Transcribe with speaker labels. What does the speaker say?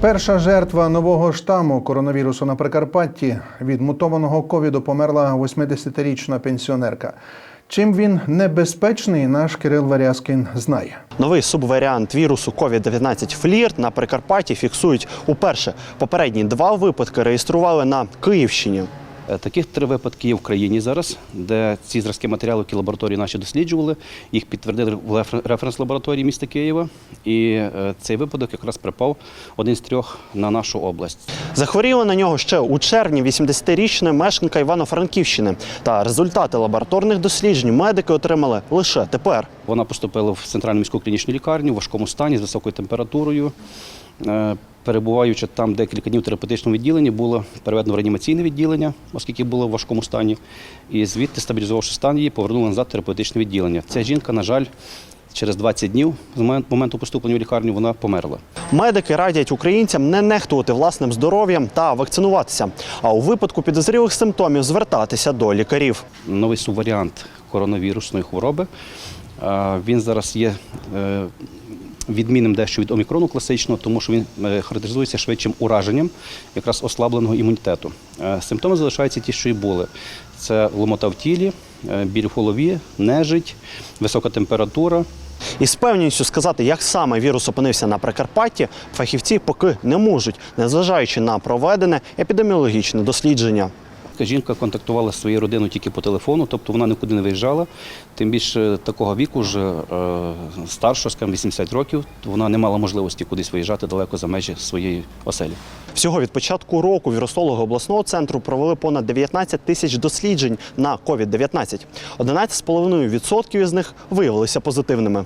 Speaker 1: Перша жертва нового штаму коронавірусу на Прикарпатті від мутованого ковіду померла 80-річна пенсіонерка. Чим він небезпечний, наш Кирил Варязкін знає.
Speaker 2: Новий субваріант вірусу COVID-19 флірт на Прикарпатті фіксують уперше. Попередні два випадки реєстрували на Київщині.
Speaker 3: Е, Таких три випадки є в країні зараз, де ці зразки матеріалу, які лабораторії наші досліджували, їх підтвердили в референс-лабораторії міста Києва. І е, цей випадок якраз припав один з трьох на нашу область.
Speaker 2: Захворіла на нього ще у червні 80-річна мешканка Івано-Франківщини. Та результати лабораторних досліджень медики отримали лише тепер.
Speaker 3: Вона поступила в центральну міську клінічну лікарню в важкому стані з високою температурою. Е, Перебуваючи там декілька днів в терапевтичному відділенні, було переведено в реанімаційне відділення, оскільки було в важкому стані. І звідти, стабілізувавши стан її, повернули назад в терапевтичне відділення. Ця жінка, на жаль, через 20 днів з момент- моменту поступлення в лікарню вона померла.
Speaker 2: Медики радять українцям не нехтувати власним здоров'ям та вакцинуватися. А у випадку підозрілих симптомів звертатися до лікарів.
Speaker 3: новий субваріант коронавірусної хвороби. Він зараз є е, відмінним дещо від омікрону класичного, тому що він е, характеризується швидшим ураженням якраз ослабленого імунітету. Е, Симптоми залишаються ті, що й були. Це ломота в тілі, е, біль в голові, нежить, висока температура.
Speaker 2: І з певністю сказати, як саме вірус опинився на Прикарпатті, фахівці поки не можуть, незважаючи на проведене епідеміологічне дослідження.
Speaker 3: Така Жінка контактувала зі своєю родиною тільки по телефону, тобто вона нікуди не виїжджала. Тим більше такого віку, вже е, старшого, скажімо, 80 років, вона не мала можливості кудись виїжджати далеко за межі своєї оселі.
Speaker 2: Всього від початку року вірусологи обласного центру провели понад 19 тисяч досліджень на COVID-19. 11,5% із них виявилися позитивними.